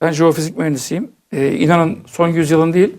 Ben jeofizik mühendisiyim. Ee, inanın son yüzyılın değil,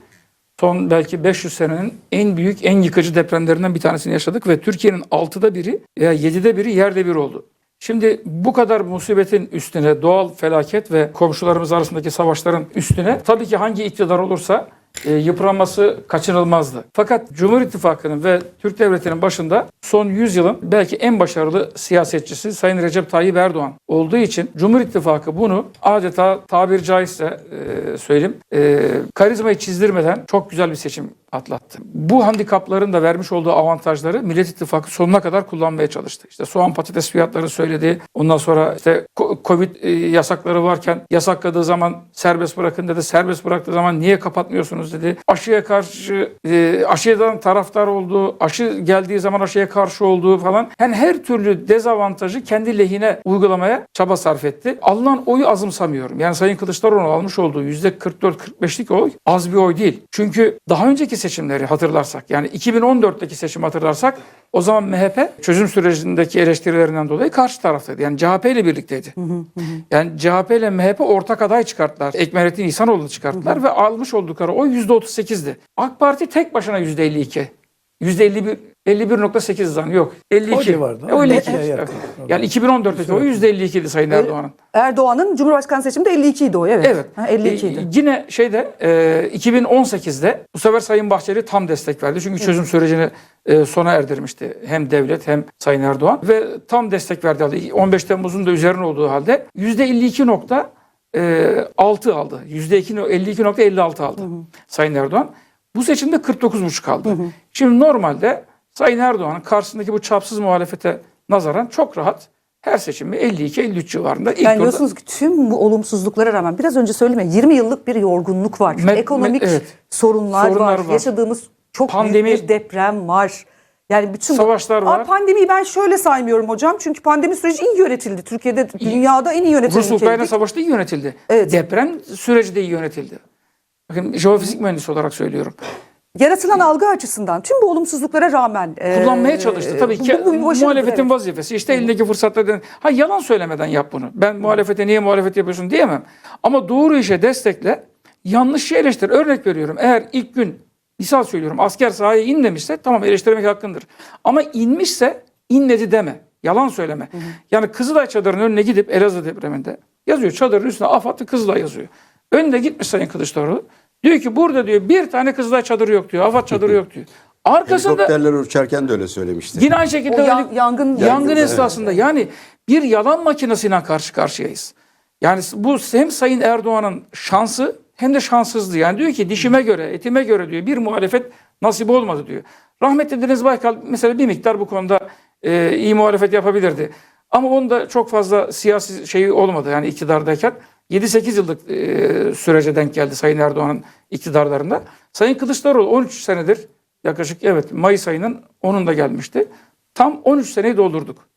son belki 500 senenin en büyük, en yıkıcı depremlerinden bir tanesini yaşadık ve Türkiye'nin 6'da biri veya 7'de biri yerde bir oldu. Şimdi bu kadar musibetin üstüne doğal felaket ve komşularımız arasındaki savaşların üstüne tabii ki hangi iktidar olursa e, yıpranması kaçınılmazdı. Fakat Cumhur İttifakı'nın ve Türk Devleti'nin başında son 100 yılın belki en başarılı siyasetçisi Sayın Recep Tayyip Erdoğan olduğu için Cumhur İttifakı bunu adeta tabir caizse e, söyleyeyim e, karizmayı çizdirmeden çok güzel bir seçim atlattı. Bu handikapların da vermiş olduğu avantajları Millet İttifakı sonuna kadar kullanmaya çalıştı. İşte soğan patates fiyatları söyledi. Ondan sonra işte Covid e, yasakları varken yasakladığı zaman serbest bırakın dedi. Serbest bıraktığı zaman niye kapatmıyorsunuz dedi. Aşıya karşı e, aşıdan taraftar olduğu, aşı geldiği zaman aşıya karşı olduğu falan. Yani her türlü dezavantajı kendi lehine uygulamaya çaba sarf etti. Alınan oyu azımsamıyorum. Yani Sayın Kılıçdaroğlu almış olduğu %44-45'lik oy az bir oy değil. Çünkü daha önceki seçimleri hatırlarsak yani 2014'teki seçimi hatırlarsak o zaman MHP çözüm sürecindeki eleştirilerinden dolayı karşı taraftaydı. Yani CHP ile birlikteydi. Yani CHP ile MHP ortak aday çıkarttılar. Ekmelettin İhsanoğlu'nu çıkarttılar ve almış oldukları oy %38'di. AK Parti tek başına %52. %51 51.8 zan yok. 52. O civarda. E, 52 Evet. Evet. Yani 2014'teki oy %52 idi Sayın Erdoğan'ın. Erdoğan'ın Cumhurbaşkanı seçiminde 52 idi o evet. Evet. Ha, 52 idi. E, yine şeyde e, 2018'de bu sefer Sayın Bahçeli tam destek verdi. Çünkü çözüm sürecini e, sona erdirmişti. Hem devlet hem Sayın Erdoğan. Ve tam destek verdi. halde 15 Temmuz'un da üzerine olduğu halde %52.6 aldı. %52.56 aldı Sayın Erdoğan. Bu seçimde 49,5 aldı. Şimdi normalde Sayın Erdoğan'ın karşısındaki bu çapsız muhalefete nazaran çok rahat her seçimi 52-53 civarında ilk Yani diyorsunuz ki tüm bu olumsuzluklara rağmen biraz önce söyleme 20 yıllık bir yorgunluk var. Me- Ekonomik me- evet. sorunlar, Sorunlar var. var. Yaşadığımız çok Pandemi- büyük bir deprem var. Yani bütün bu- Savaşlar var. Aa, pandemiyi ben şöyle saymıyorum hocam. Çünkü pandemi süreci iyi yönetildi. Türkiye'de dünyada en iyi yönetilen Rus-Ukrayna savaşı da iyi yönetildi. Evet. Deprem süreci de iyi yönetildi. Bakın jeofizik mühendisi olarak söylüyorum. Yaratılan algı açısından tüm bu olumsuzluklara rağmen e, Kullanmaya çalıştı. Tabii ki bu- bu başarıdır, muhalefetin evet. vazifesi. İşte elindeki fırsatlardan. Ha yalan söylemeden yap bunu. Ben muhalefete niye muhalefet yapıyorsun diyemem. Ama doğru işe destekle. Yanlış şey eleştir. Örnek veriyorum. Eğer ilk gün misal söylüyorum asker sahaya in demişse tamam eleştirmek hakkındır. Ama inmişse inmedi deme. Yalan söyleme. Yani Kızılay çadırının önüne gidip Elazığ depreminde yazıyor. Çadırın üstüne AFAD'ı Kızılay yazıyor. Önünde gitmiş Sayın Kılıçdaroğlu. Diyor ki burada diyor bir tane Kızılay çadırı yok diyor. AFAD çadırı yok diyor. Arkasında Helikopterler uçarken de öyle söylemişti. Yine aynı şekilde O yan- öyle- yangın- yangın Evet. esnasında yani bir yalan makinesiyle karşı karşıyayız. Yani bu hem Sayın Erdoğan'ın şansı hem de şanssızlığı. Yani diyor ki dişime göre, etime göre diyor bir muhalefet nasip olmadı diyor. Rahmetli Deniz Baykal mesela bir miktar bu konuda e, iyi muhalefet yapabilirdi. Ama onda çok fazla siyasi şeyi olmadı yani iktidardayken. 7-8 yıllık e, sürece denk geldi Sayın Erdoğan'ın iktidarlarında. Sayın Kılıçdaroğlu 13 senedir yaklaşık evet Mayıs ayının 10'unda gelmişti. Tam 13 seneyi doldurduk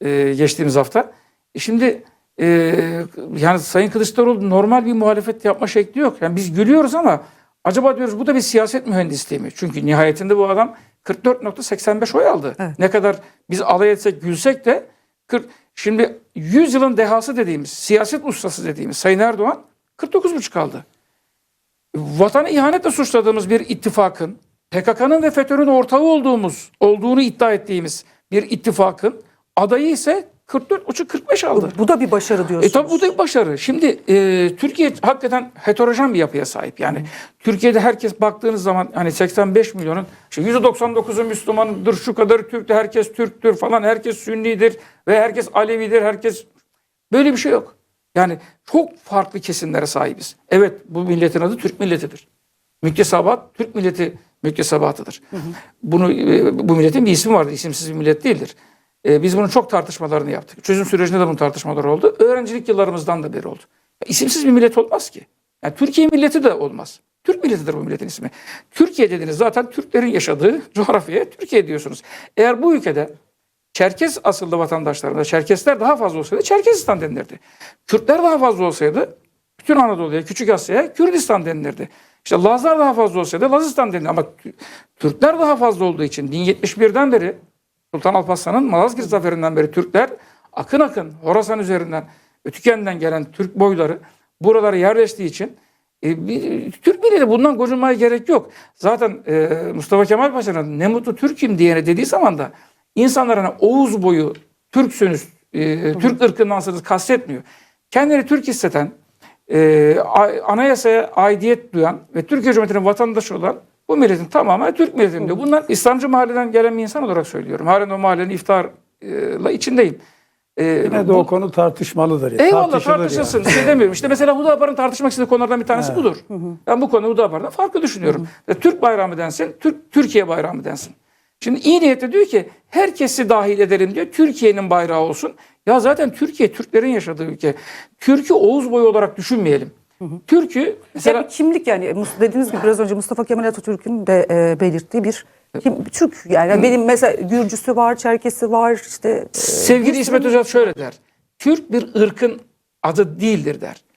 e, geçtiğimiz hafta. E şimdi e, yani Sayın Kılıçdaroğlu normal bir muhalefet yapma şekli yok. Yani biz gülüyoruz ama acaba diyoruz bu da bir siyaset mühendisliği mi? Çünkü nihayetinde bu adam 44.85 oy aldı. Ne kadar biz alay etsek gülsek de 40, şimdi 100 yılın dehası dediğimiz, siyaset ustası dediğimiz Sayın Erdoğan 49,5 aldı. Vatanı ihanetle suçladığımız bir ittifakın, PKK'nın ve FETÖ'nün ortağı olduğumuz, olduğunu iddia ettiğimiz bir ittifakın adayı ise 44,5-45 aldı. bu da bir başarı E diyorsunuz. tabi bu da bir başarı. Şimdi e, Türkiye hakikaten heterojen bir yapıya sahip. Yani Türkiye'de herkes baktığınız zaman hani 85 milyonun işte %99'u Müslümandır, şu kadarı Türk'tür, herkes Türk'tür falan, herkes Sünnidir ve herkes Alevidir, herkes böyle bir şey yok. Yani çok farklı kesimlere sahibiz. Evet bu milletin adı Türk milletidir. Müktesebat Türk milleti müktesebatıdır. Bunu e, bu milletin bir ismi vardır. İsimsiz bir millet değildir. E, Biz bunun çok tartışmalarını yaptık. Çözüm sürecinde de bunun tartışmaları oldu. Öğrencilik yıllarımızdan da beri oldu. Ya, İsimsiz bir millet olmaz ki. Yani Türkiye milleti de olmaz. Türk milletidir bu milletin ismi. Türkiye dediğiniz zaten Türklerin yaşadığı coğrafyaya Türkiye diyorsunuz. Eğer bu ülkede Çerkes asıllı vatandaşlarında Çerkesler daha fazla olsaydı Çerkesistan denilirdi. Kürtler daha fazla olsaydı bütün Anadolu'ya, Küçük Asya'ya Kürdistan denilirdi. İşte Lazlar daha fazla olsaydı Lazistan denilirdi. Ama Tü- Türkler daha fazla olduğu için 1071'den beri Sultan Alparslan'ın Malazgirt zaferinden beri Türkler akın akın Horasan üzerinden Ötüken'den gelen Türk boyları buralara yerleştiği için e, bir, Türk milleti bundan gocunmaya gerek yok. Zaten e, Mustafa Kemal Paşa'nın ne mutlu Türk'üm diyene dediği zaman da insanlara Oğuz boyu Türksünüz, e, Türk ırkındansınız kastetmiyor. Kendini Türk hisseden, e, anayasaya aidiyet duyan ve Türkiye Cumhuriyeti'nin vatandaşı olan bu milletin tamamen Türk milletim diyor. Bunlar İslamcı mahalleden gelen bir insan olarak söylüyorum. Halen o mahallenin iftarla içindeyim. E, Yine de bu- o konu tartışmalıdır. ya, Eyvallah tartışılsın. yani. Şey demiyorum. İşte mesela Hudapar'ın tartışmak istediği konulardan bir tanesi budur. Ben bu konuda Hudapar'dan farklı düşünüyorum. E, Türk bayrağı mı densin, Türk, Türkiye bayrağı mı densin? Şimdi iyi niyetle diyor ki herkesi dahil edelim diyor. Türkiye'nin bayrağı olsun. Ya zaten Türkiye Türklerin yaşadığı ülke. Türk'ü Oğuz boyu olarak düşünmeyelim. Türk'ü mesela Yani kimlik yani dediğiniz gibi biraz önce Mustafa Kemal Atatürk'ün de e, belirttiği bir kim, Türk yani benim mesela Gürcüsü var, Çerkesi var işte e, Sevgili İsmet Özel şöyle der. Türk bir ırkın adı değildir der.